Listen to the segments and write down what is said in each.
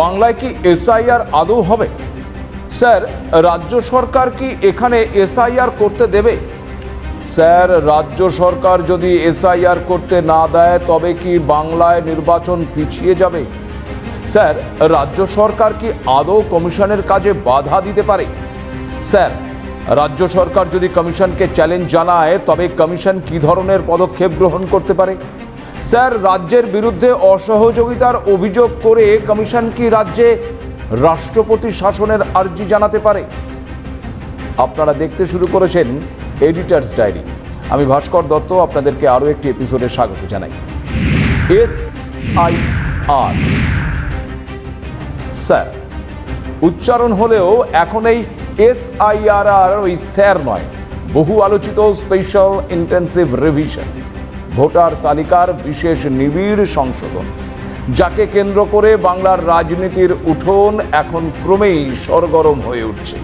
বাংলায় কি এসআইআর আদৌ হবে? স্যার, রাজ্য সরকার কি এখানে এসআইআর করতে দেবে? স্যার, রাজ্য সরকার যদি এসআইআর করতে না দেয়, তবে কি বাংলায় নির্বাচন পিছিয়ে যাবে? স্যার, রাজ্য সরকার কি আদৌ কমিশনের কাজে বাধা দিতে পারে? স্যার, রাজ্য সরকার যদি কমিশনকে চ্যালেঞ্জ জানায়, তবে কমিশন কী ধরনের পদক্ষেপ গ্রহণ করতে পারে? স্যার, রাজ্যের বিরুদ্ধে অসহযোগিতার অভিযোগ করে কমিশন কি রাজ্যে রাষ্ট্রপতি শাসনের আর্জি জানাতে পারে? আপনারা দেখতে শুরু করেছেন এডিটার্স ডায়েরি আমি ভাস্কর দত্ত, আপনাদেরকে আরও একটি এপিসোডে স্বাগত জানাই। এস আই আর স্যার, উচ্চারণ হলেও এখন এই এস আই আর আর ওই স্যার নয়, বহু আলোচিত স্পেশাল ইন্টেন্সিভ রিভিশন ভোটার তালিকার বিশেষ নিবিড় সংশোধন। যাকে কেন্দ্র করে বাংলার রাজনীতির উঠোন এখন ক্রমেই সরগরম হয়ে উঠছে।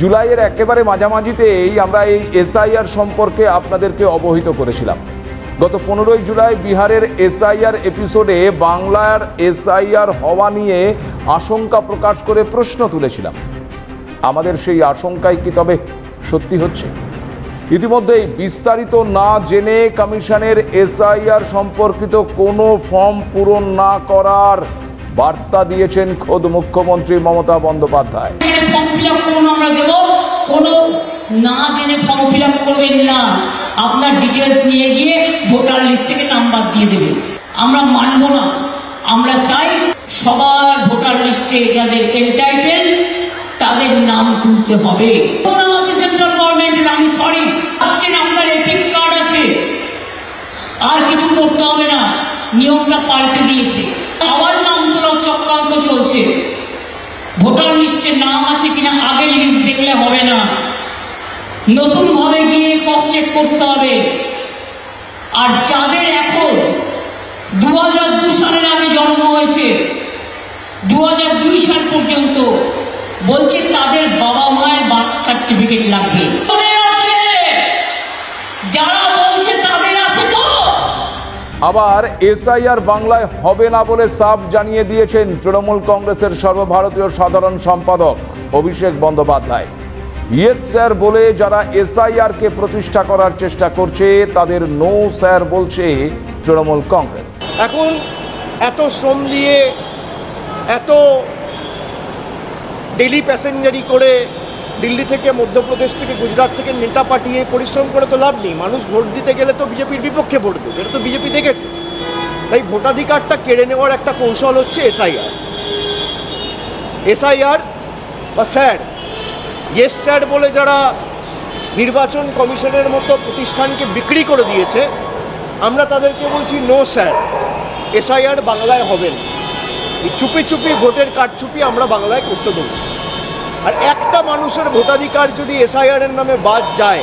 জুলাইয়ের একেবারে মাঝামাঝিতেই আমরা এই এসআইআর সম্পর্কে আপনাদেরকে অবহিত করেছিলাম। গত পনেরোই জুলাই বিহারের এসআইআর এপিসোডে বাংলার এসআইআর হওয়া নিয়ে আশঙ্কা প্রকাশ করে প্রশ্ন তুলেছিলাম। আমাদের সেই আশঙ্কাই কি তবে সত্যি হচ্ছে? ইতিমধ্যেই বিস্তারিত না জেনে কমিশনের এসআইআর সম্পর্কিত কোনো ফর্ম পূরণ না করার বার্তা দিয়েছেন খোদ মুখ্যমন্ত্রী মমতা বন্দ্যোপাধ্যায়। না জেনে ফর্ম ফিল আপ করবেন না। আপনার ডিটেলস নিয়ে গিয়ে ভোটার লিস্ট থেকে নাম্বার দিয়ে দেবে আমরা মানব না। আমরা চাই সবার ভোটার লিস্টে যাদের এন্টাইটেল তাদের নাম তুলতে হবে নাম আছে সেন্ট্রাল গভর্নমেন্টের আমি সরি ভাবছেন আপনার এপিক কার্ড আছে আর কিছু করতে হবে না। নিয়মটা পাল্টে দিয়েছে। আবার নাম তোলার চক্রান্ত চলছে। ভোটার লিস্টে নাম আছে কিনা আগের লিস্ট দেখলে হবে না। নতুন ভাবে গিয়ে ক্রস চেক করতে হবে। আর যাদের এখন দু হাজার দু সালের আগে জন্ম হয়েছে, দু হাজার দুই সাল পর্যন্ত বলছে তাদের বাবা মায়ের বার্থ সার্টিফিকেট লাগবে মনে আছে যারা বলছে তাদের আছে তো আবার এসআইআর বাংলায় হবে না বলে সাফ জানিয়ে দিয়েছেন তৃণমূল কংগ্রেসের সর্বভারতীয় সাধারণ সম্পাদক অভিষেক বন্দ্যোপাধ্যায়। ইয়েস স্যার বলে যারা এসআইআর কে প্রতিষ্ঠা করার চেষ্টা করছে, তাদের নো স্যার বলছে তৃণমূল কংগ্রেস। এখন এত শ্রম দিয়ে, এত ডেলি প্যাসেঞ্জারি করে দিল্লি থেকে, মধ্যপ্রদেশ থেকে, গুজরাট থেকে নেতা পাঠিয়ে পরিশ্রম করে তো লাভ নেই। মানুষ ভোট দিতে গেলে তো বিজেপির বিপক্ষে ভোট দেবে, এটা তো বিজেপি দেখেছে। তাই ভোটাধিকারটা কেড়ে নেওয়ার একটা কৌশল হচ্ছে S I R. S I R বা স্যার, ইয়েস স্যার বলে যারা নির্বাচন কমিশনের মতো প্রতিষ্ঠানকে বিক্রি করে দিয়েছে, আমরা তাদেরকে বলছি, নো স্যার, এসআইআর বাংলায় হবে না। এই চুপি চুপি ভোটের কারচুপি আমরা বাংলায় করতে দেবো আর একটা মানুষের ভোটাধিকার যদি এসআইআর এর নামে বাদ যায়,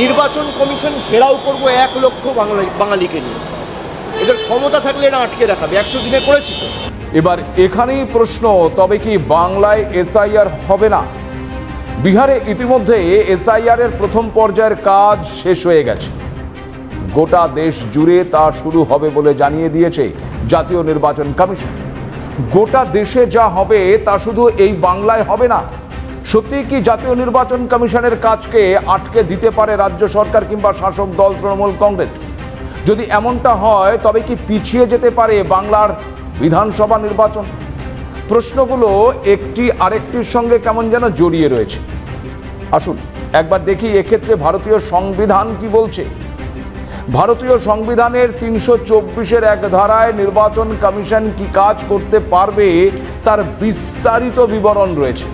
নির্বাচন কমিশন ঘেরাও করব এক লক্ষ বাংলা বাঙালিকে নিয়ে। এদের ক্ষমতা থাকলে এটা আটকে দেখাবে, একশো দিনে করেছি এবার এখানেই প্রশ্ন, তবে কি বাংলায় এসআইআর হবে না? বিহারে ইতিমধ্যে এসআইআর এর প্রথম পর্যায়ের কাজ শেষ হয়ে গেছে। গোটা দেশ জুড়ে তা শুরু হবে বলে জানিয়ে দিয়েছে জাতীয় নির্বাচন কমিশন। গোটা দেশে যা হবে তা শুধু এই বাংলায় হবে না। সত্যি কি জাতীয় নির্বাচন কমিশনের কাজকে আটকে দিতে পারে রাজ্য সরকার কিংবা শাসক দল, তৃণমূল, কংগ্রেস? যদি এমনটা হয়, তবে কি পিছিয়ে যেতে পারে বাংলার বিধানসভা নির্বাচন? প্রশ্নগুলো একটি আরেকটির সঙ্গে কেমন যেন জড়িয়ে রয়েছে। আসুন, একবার দেখি এক্ষেত্রে ভারতীয় সংবিধান কি বলছে। ভারতীয় সংবিধানের তিনশো চব্বিশের এক ধারায় নির্বাচন কমিশন কি কাজ করতে পারবে তার বিস্তারিত বিবরণ রয়েছে।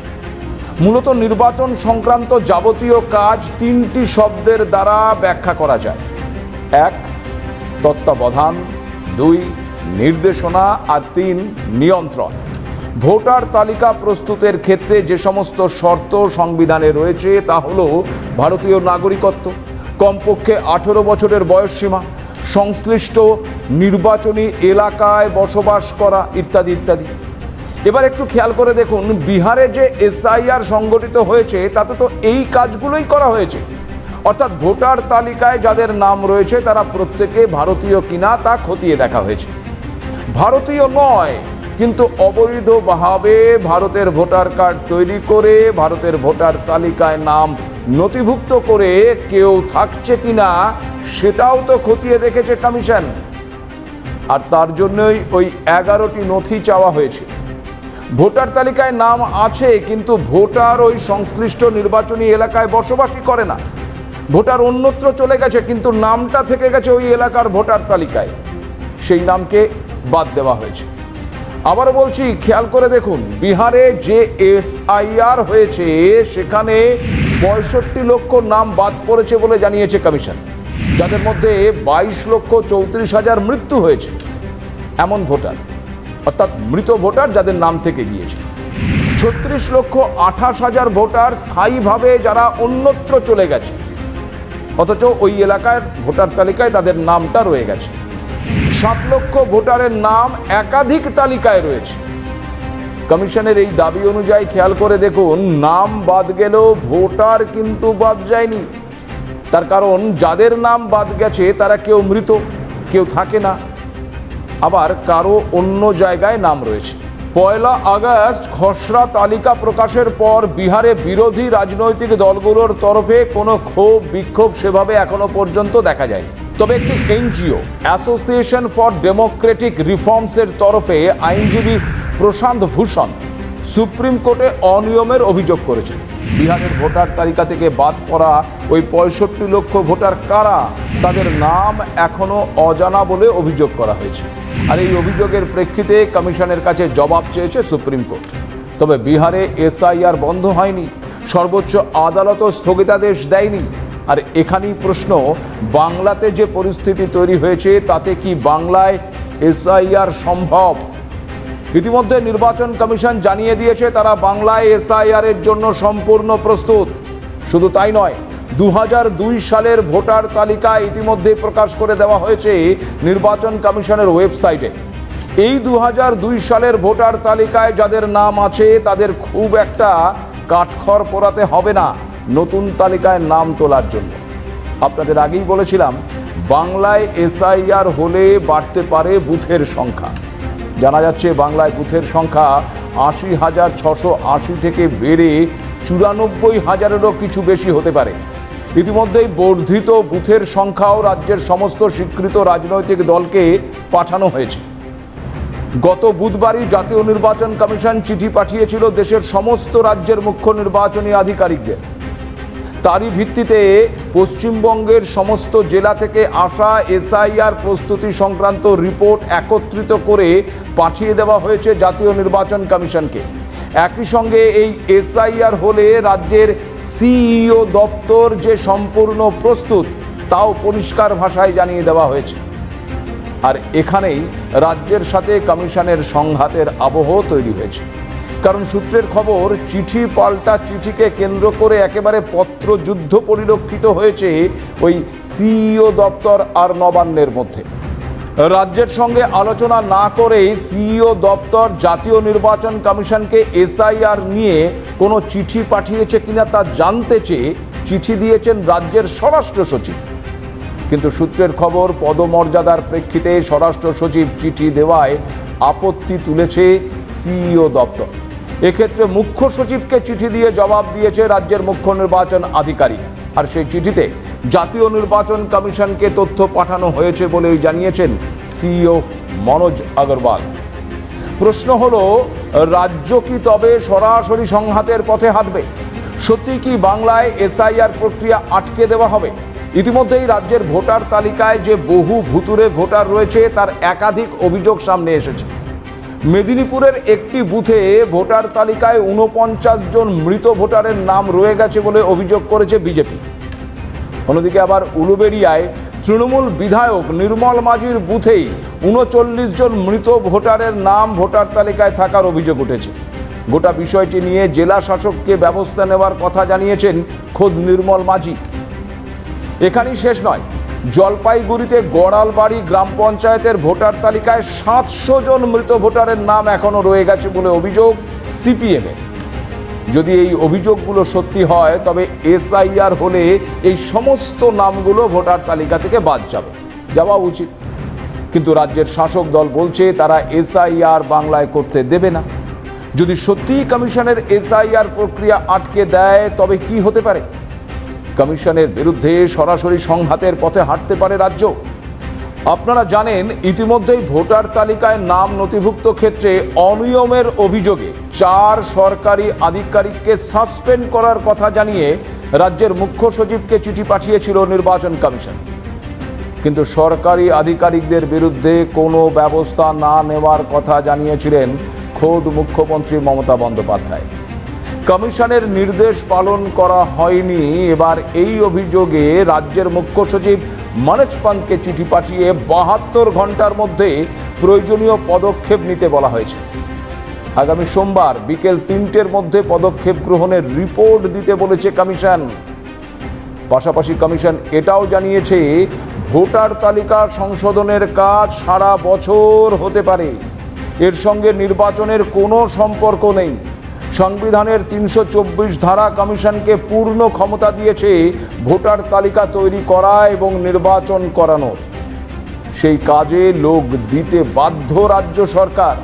মূলত নির্বাচন সংক্রান্ত যাবতীয় কাজ তিনটি শব্দের দ্বারা ব্যাখ্যা করা যায়। এক, তত্ত্বাবধান। দুই, নির্দেশনা। আর তিন, নিয়ন্ত্রণ। ভোটার তালিকা প্রস্তুতের ক্ষেত্রে যে সমস্ত শর্ত সংবিধানে রয়েছে তা হলো ভারতীয় নাগরিকত্ব কমপক্ষে আঠেরো বছরের বয়সসীমা সংশ্লিষ্ট নির্বাচনী এলাকায় বসবাস করা ইত্যাদি ইত্যাদি। এবার একটু খেয়াল করে দেখুন, বিহারে যে এসআইআর সংগঠিত হয়েছে, তাতে তো এই কাজগুলোই করা হয়েছে। অর্থাৎ ভোটার তালিকায় যাদের নাম রয়েছে, তারা প্রত্যেকে ভারতীয় কিনা তা খতিয়ে দেখা হয়েছে। ভারতীয় নয় কিন্তু অবৈধভাবে ভারতের ভোটার কার্ড তৈরি করে ভারতের ভোটার তালিকায় নাম নথিভুক্ত করে কেউ থাকছে কিনা সেটাও তো খতিয়ে দেখেছে কমিশন। আর তার জন্যই ওই এগারোটি নথি চাওয়া হয়েছে। ভোটার তালিকায় নাম আছে, কিন্তু ভোটার ওই সংশ্লিষ্ট নির্বাচনী এলাকায় বসবাসই করে না। ভোটার অন্যত্র চলে গেছে, কিন্তু নামটা থেকে গেছে ওই এলাকার ভোটার তালিকায়। সেই নামকে বাদ দেওয়া হয়েছে। আবার বলছি, খেয়াল করে দেখুন, বিহারে যে এসআইআর হয়েছে, সেখানে পঁয়ষট্টি লক্ষ নাম বাদ পড়েছে বলে জানিয়েছে কমিশন। যাদের মধ্যে বাইশ লক্ষ চৌত্রিশ হাজার মৃত্যু হয়েছে, এমন ভোটার। অর্থাৎ মৃত ভোটার যাদের নাম থেকে গিয়েছে। ছত্রিশ লক্ষ আঠাশ হাজার ভোটার স্থায়ীভাবে যারা অন্যত্র চলে গেছে। অথচ ওই এলাকার ভোটার তালিকায় তাদের নামটা রয়ে গেছে। সাত লক্ষ ভোটারের নাম একাধিক তালিকায় রয়েছে। কমিশনের এই দাবি অনুযায়ী খেয়াল করে দেখুন, নাম বাদ গেলেও ভোটার কিন্তু বাদ যায়নি। তার কারণ, যাদের নাম বাদ গেছে, তারা কেউ মৃত, কেউ থাকে না। আবার কারও অন্য জায়গায় নাম রয়েছে। পয়লা আগস্ট খসড়া তালিকা প্রকাশের পর বিহারে বিরোধী রাজনৈতিক দলগুলোর তরফে কোনো ক্ষোভ, বিক্ষোভ সেভাবে এখনও পর্যন্ত দেখা যায়নি। তবে একটি এনজিও অ্যাসোসিয়েশন ফর ডেমোক্রেটিক রিফর্মসের তরফে আইনজীবী প্রশান্ত ভূষণ সুপ্রিম কোর্টে অনিয়মের অভিযোগ করেছেন। বিহারের ভোটার তালিকা থেকে বাদ পড়া ওই পঁয়ষট্টি লক্ষ ভোটার কারা? তাদের নাম এখনও অজানা বলে অভিযোগ করা হয়েছে। আর এই অভিযোগের প্রেক্ষিতে কমিশনের কাছে জবাব চেয়েছে সুপ্রিম কোর্ট। তবে বিহারে এসআইআর বন্ধ হয়নি, সর্বোচ্চ আদালতও স্থগিতাদেশ দেয়নি। আর এখানেই প্রশ্ন, বাংলাতে যে পরিস্থিতি তৈরি হয়েছে, তাতে কি বাংলায় এসআইআর সম্ভব? ইতিমধ্যে নির্বাচন কমিশন জানিয়ে দিয়েছে তারা বাংলায় এসআইআর এর জন্য সম্পূর্ণ প্রস্তুত। শুধু তাই নয় দু সালের ভোটার তালিকা ইতিমধ্যে প্রকাশ করে দেওয়া হয়েছে নির্বাচন কমিশনের ওয়েবসাইটে। এই দু সালের ভোটার তালিকায় যাদের নাম আছে, তাদের খুব একটা কাঠখড় পোড়াতে হবে না নতুন তালিকায় নাম তোলার জন্য। আপনাদের আগেই বলেছিলাম, বাংলায় এসআইআর হলে বাড়তে পারে বুথের সংখ্যা। জানা যাচ্ছে, বাংলায় বুথের সংখ্যা আশি হাজার ছশো আশি থেকে বেড়ে চুরানব্বই হাজারেরও কিছু বেশি হতে পারে। ইতিমধ্যেই বর্ধিত বুথের সংখ্যাও রাজ্যের সমস্ত স্বীকৃত রাজনৈতিক দলকে পাঠানো হয়েছে। গত বুধবারই জাতীয় নির্বাচন কমিশন চিঠি পাঠিয়েছিল দেশের সমস্ত রাজ্যের মুখ্য নির্বাচনী আধিকারিকদের। তারই ভিত্তিতে পশ্চিমবঙ্গের সমস্ত জেলা থেকে আসা এসআইআর প্রস্তুতি সংক্রান্ত রিপোর্ট একত্রিত করে পাঠিয়ে দেওয়া হয়েছে জাতীয় নির্বাচন কমিশনকে। একই সঙ্গে এই এসআইআর হলে রাজ্যের সিইও দপ্তর যে সম্পূর্ণ প্রস্তুত, তাও পরিষ্কার ভাষায় জানিয়ে দেওয়া হয়েছে। আর এখানেই রাজ্যের সাথে কমিশনের সংঘাতের আবহ তৈরি হয়েছে। কারণ সূত্রের খবর, চিঠি পাল্টা চিঠিকে কেন্দ্র করে একেবারে পত্রযুদ্ধ পরিলক্ষিত হয়েছে ওই সিইও দপ্তর আর নবান্নের মধ্যে। রাজ্যের সঙ্গে আলোচনা না করেই সিইও দপ্তর জাতীয় নির্বাচন কমিশনকে এসআইআর নিয়ে কোনো চিঠি পাঠিয়েছে কিনা তা জানতে চেয়ে চিঠি দিয়েছেন রাজ্যের স্বরাষ্ট্র সচিব। কিন্তু সূত্রের খবর, পদমর্যাদার প্রেক্ষিতে স্বরাষ্ট্র সচিব চিঠি দেওয়ায় আপত্তি তুলেছে সিইও দপ্তর। এক্ষেত্রে মুখ্য সচিবকে চিঠি দিয়ে জবাব দিয়েছে রাজ্যের মুখ্য নির্বাচন আধিকারিক। আর সেই চিঠিতে জাতীয় নির্বাচন কমিশনকে তথ্য পাঠানো হয়েছে বলেই জানিয়েছেন সিইও মনোজ আগরওয়াল। প্রশ্ন হলো, রাজ্য কি তবে সরাসরি সংঘাতের পথে হাঁটবে? সত্যি কি বাংলায় এসআইআর প্রক্রিয়া আটকে দেওয়া হবে? ইতিমধ্যেই রাজ্যের ভোটার তালিকায় যে বহু ভুতুরে ভোটার রয়েছে, তার একাধিক অভিযোগ সামনে এসেছে। মেদিনীপুরের একটি বুথে ভোটার তালিকায় উনপঞ্চাশ জন মৃত ভোটারের নাম রয়ে গেছে বলে অভিযোগ করেছে বিজেপি। অন্যদিকে আবার উলুবেড়িয়ায় তৃণমূল বিধায়ক নির্মল মাঝির বুথেই উনচল্লিশ জন মৃত ভোটারের নাম ভোটার তালিকায় থাকার অভিযোগ উঠেছে। গোটা বিষয়টি নিয়ে জেলা শাসককে ব্যবস্থা নেওয়ার কথা জানিয়েছেন খোদ নির্মল মাঝি। এখানেই শেষ নয়। জলপাইগুড়িতে গড়ালবাড়ি গ্রাম পঞ্চায়েতের ভোটার তালিকায় সাতশো জন মৃত ভোটারের নাম এখনও রয়ে গেছে বলে অভিযোগ সিপিএমের যদি এই অভিযোগগুলো সত্যি হয়, তবে এসআইআর হলে এই সমস্ত নামগুলো ভোটার তালিকা থেকে বাদ যাবে। যাওয়া উচিত। কিন্তু রাজ্যের শাসক দল বলছে, তারা এসআইআর বাংলায় করতে দেবে না। যদি সত্যিই কমিশনের এসআইআর প্রক্রিয়া আটকে দেয়, তবে কি হতে পারে? কমিশনের বিরুদ্ধে সরাসরি সংঘাতের পথে হাঁটতে পারে রাজ্য। আপনারা জানেন, ইতিমধ্যেই ভোটার তালিকায় নাম নথিভুক্ত ক্ষেত্রে অনিয়মের অভিযোগে চার সরকারি আধিকারিককে সাসপেন্ড করার কথা জানিয়ে রাজ্যের মুখ্য সচিবকে চিঠি পাঠিয়েছিল নির্বাচন কমিশন। কিন্তু সরকারি আধিকারিকদের বিরুদ্ধে কোনো ব্যবস্থা না নেওয়ার কথা জানিয়েছিলেন খোদ মুখ্যমন্ত্রী মমতা বন্দ্যোপাধ্যায়। কমিশনের নির্দেশ পালন করা হয়নি। এবার এই অভিযোগে রাজ্যের মুখ্য সচিব মনোজ পান্তকে চিঠি পাঠিয়ে বাহাত্তর ঘণ্টার মধ্যে প্রয়োজনীয় পদক্ষেপ নিতে বলা হয়েছে। আগামী সোমবার বিকেল তিনটের মধ্যে পদক্ষেপ গ্রহণের রিপোর্ট দিতে বলেছে কমিশন। পাশাপাশি কমিশন এটাও জানিয়েছে, ভোটার তালিকা সংশোধনের কাজ সারা বছর হতে পারে। এর সঙ্গে নির্বাচনের কোনো সম্পর্ক নেই। সংবিধানের তিনশো চব্বিশ ধারা কমিশনকে পূর্ণ ক্ষমতা দিয়েছে ভোটার তালিকা তৈরি করা এবং নির্বাচন করানোর সেই কাজে লোক দিতে বাধ্য রাজ্য সরকার।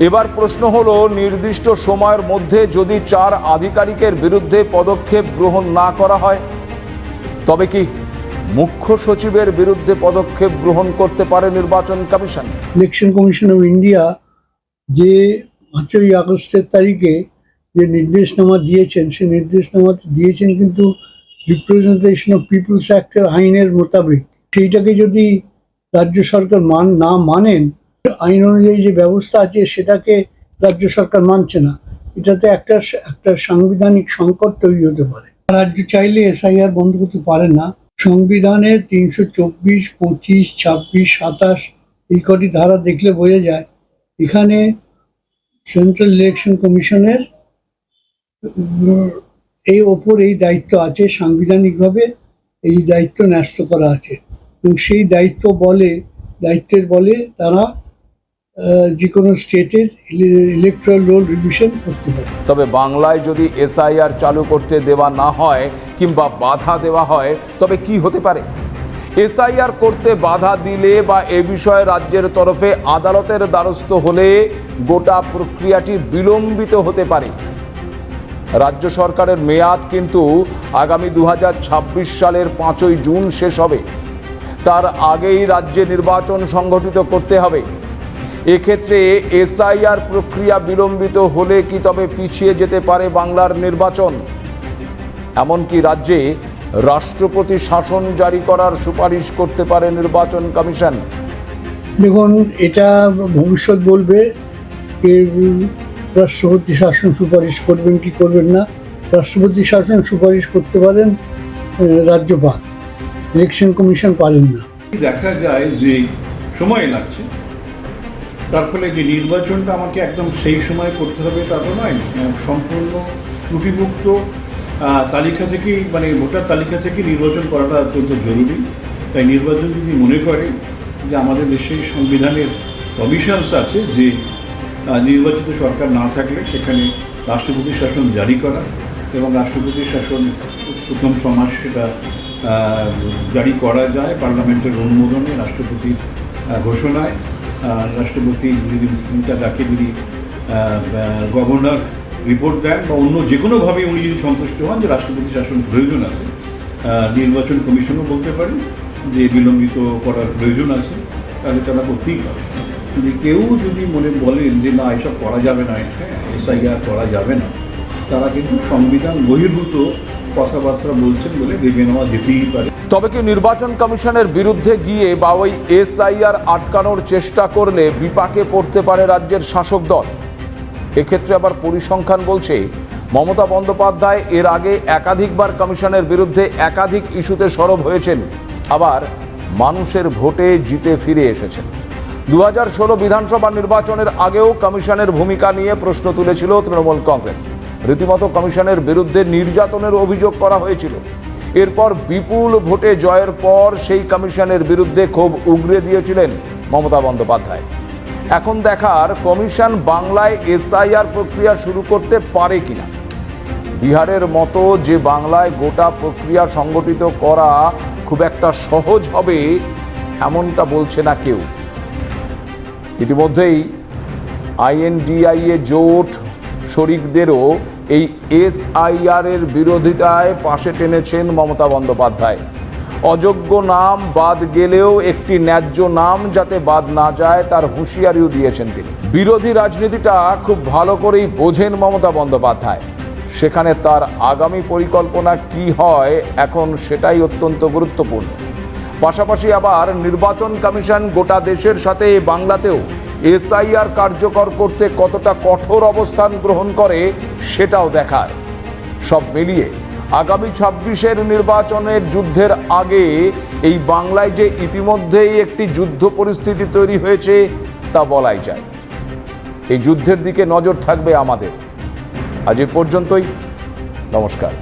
এবার প্রশ্ন হলো, নির্দিষ্ট সময়ের মধ্যে যদি চার আধিকারিকের বিরুদ্ধে পদক্ষেপ গ্রহণ না করা হয়, তবে কি মুখ্য সচিবের বিরুদ্ধে পদক্ষেপ গ্রহণ করতে পারে নির্বাচন commission? Election commission of India যে পাঁচই আগস্টের তারিখে যে নির্দেশনামা দিয়েছেন, সেই নির্দেশনামাতে দিয়েছেন কিন্তু রিপ্রেজেন্টেশন অফ পিপলস অ্যাক্টের আইনের মোতাবেক। সেইটাকে যদি রাজ্য সরকার মান, না মানেন, আইন অনুযায়ী যে ব্যবস্থা আছে সেটাকে রাজ্য সরকার মানছে না। এটাতে একটা একটা সাংবিধানিক সংকট তৈরি হতে পারে। রাজ্য চাইলে এসআইআর বন্ধ করতে পারে না। সংবিধানের তিনশো চব্বিশ, পঁচিশ, ছাব্বিশ, সাতাশ এই কটি ধারা দেখলে বোঝা যায়। এখানে সেন্ট্রাল ইলেকশন কমিশনের এই ওপর এই দায়িত্ব আছে, সাংবিধানিকভাবে এই দায়িত্ব ন্যস্ত করা আছে। এবং সেই দায়িত্ব বলে, দায়িত্বের বলে তারা যে কোনো স্টেটের ইলেকট্রাল রোল রিভিশন করতে পারে। তবে বাংলায় যদি এসআইআর চালু করতে দেওয়া না হয় কিংবা বাধা দেওয়া হয়, তবে কি হতে পারে? এসআইআর করতে বাধা দিলে বা এ বিষয়ে রাজ্যের তরফে আদালতের দ্বারস্থ হলে গোটা প্রক্রিয়াটি বিলম্বিত হতে পারে। রাজ্য সরকারের মেয়াদ কিন্তু আগামী দু হাজার ছাব্বিশ সালের পাঁচই জুন শেষ হবে। তার আগেই রাজ্যে নির্বাচন সংগঠিত করতে হবে। এক্ষেত্রে এসআইআর প্রক্রিয়া বিলম্বিত হলে কি তবে পিছিয়ে যেতে পারে বাংলার নির্বাচন? এমনকি রাজ্যে রাষ্ট্রপতি শাসন জারি করার সুপারিশ করতে পারে নির্বাচন কমিশন। দেখুন এটা ভবিষ্যৎ বলবে যে রাষ্ট্রপতি শাসন সুপারিশ করবেন কি করবেন না। রাষ্ট্রপতি শাসন সুপারিশ করতে পারেন রাজ্যপাল। ইলেকশন কমিশন পারেন না। দেখা যায় যে সময় লাগছে। তার ফলে যে নির্বাচনটা আমাকে একদম সেই সময় করতে হবে তা তো নয়। সম্পূর্ণ ত্রুটিমুক্ত তালিকা থেকেই মানে ভোটার তালিকা থেকে নির্বাচন করাটা অত্যন্ত জরুরি। তাই নির্বাচন যদি মনে করে যে আমাদের দেশে সংবিধানের প্রভিশনস আছে যে নির্বাচিত সরকার না থাকলে সেখানে রাষ্ট্রপতি শাসন জারি করা এবং রাষ্ট্রপতি শাসন প্রথম মাস সেটা জারি করা যায় পার্লামেন্টের অনুমোদনে রাষ্ট্রপতির ঘোষণায়। রাষ্ট্রপতি যদি তাকে যদি গভর্নর রিপোর্ট দেন বা অন্য যে কোনোভাবে উনি যদি সন্তুষ্ট হন যে রাষ্ট্রপতি শাসন প্রয়োজন আছে নির্বাচন কমিশনও বলতে পারে যে বিলম্বিত করার প্রয়োজন আছে, তাহলে তারা করতেই পারে যদি কেউ যদি মনে বলেন যে না, এসব করা যাবে না হ্যাঁ এসআইআর করা যাবে না, তারা কিন্তু সংবিধান বহির্ভূত কথাবার্তা বলছেন বলে ভেবে নেওয়া যেতেই পারে। তবে কি নির্বাচন কমিশনের বিরুদ্ধে গিয়ে বা ওই এসআইআর আটকানোর চেষ্টা করলে বিপাকে পড়তে পারে রাজ্যের শাসক দল? এক্ষেত্রে আবার পরিসংখ্যান বলছে, মমতা বন্দ্যোপাধ্যায় এর আগে একাধিকবার কমিশনের বিরুদ্ধে একাধিক ইস্যুতে সরব হয়েছেন, আবার মানুষের ভোটে জিতে ফিরে এসেছেন। দু হাজার ষোলো বিধানসভা নির্বাচনের আগেও কমিশনের ভূমিকা নিয়ে প্রশ্ন তুলেছিল তৃণমূল কংগ্রেস। রীতিমতো কমিশনের বিরুদ্ধে নির্যাতনের অভিযোগ করা হয়েছিল। এরপর বিপুল ভোটে জয়ের পর সেই কমিশনের বিরুদ্ধে ক্ষোভ উগরে দিয়েছিলেন মমতা বন্দ্যোপাধ্যায়। এখন দেখার কমিশন বাংলায় এসআইআর প্রক্রিয়া শুরু করতে পারে কিনা? বিহারের মতো যে বাংলায় গোটা প্রক্রিয়া সংগঠিত করা খুব একটা সহজ হবে এমনটা বলছে না কেউ। ইতিমধ্যেই আইএনডিআইএ জোট শরিকদেরও এই এসআইআর এর বিরোধিতায় পাশে টেনেছেন মমতা বন্দ্যোপাধ্যায়। অযোগ্য নাম বাদ গেলেও একটি ন্যায্য নাম যাতে বাদ না যায়, তার হুঁশিয়ারিও দিয়েছেন তিনি। বিরোধী রাজনীতিটা খুব ভালো করেই বোঝেন মমতা বন্দ্যোপাধ্যায়। সেখানে তার আগামী পরিকল্পনা কি হয়, এখন সেটাই অত্যন্ত গুরুত্বপূর্ণ। পাশাপাশি আবার নির্বাচন কমিশন গোটা দেশের সাথে বাংলাতেও এসআইআর কার্যকর করতে কতটা কঠোর অবস্থান গ্রহণ করে, সেটাও দেখায়। সব মিলিয়ে আগামী ছাব্বিশের নির্বাচনের যুদ্ধের আগে এই বাংলায় যে ইতিমধ্যেই একটি যুদ্ধ পরিস্থিতি তৈরি হয়েছে, তা বলাই যায়। এই যুদ্ধের দিকে নজর থাকবে আমাদের। আজ এ পর্যন্তই। নমস্কার।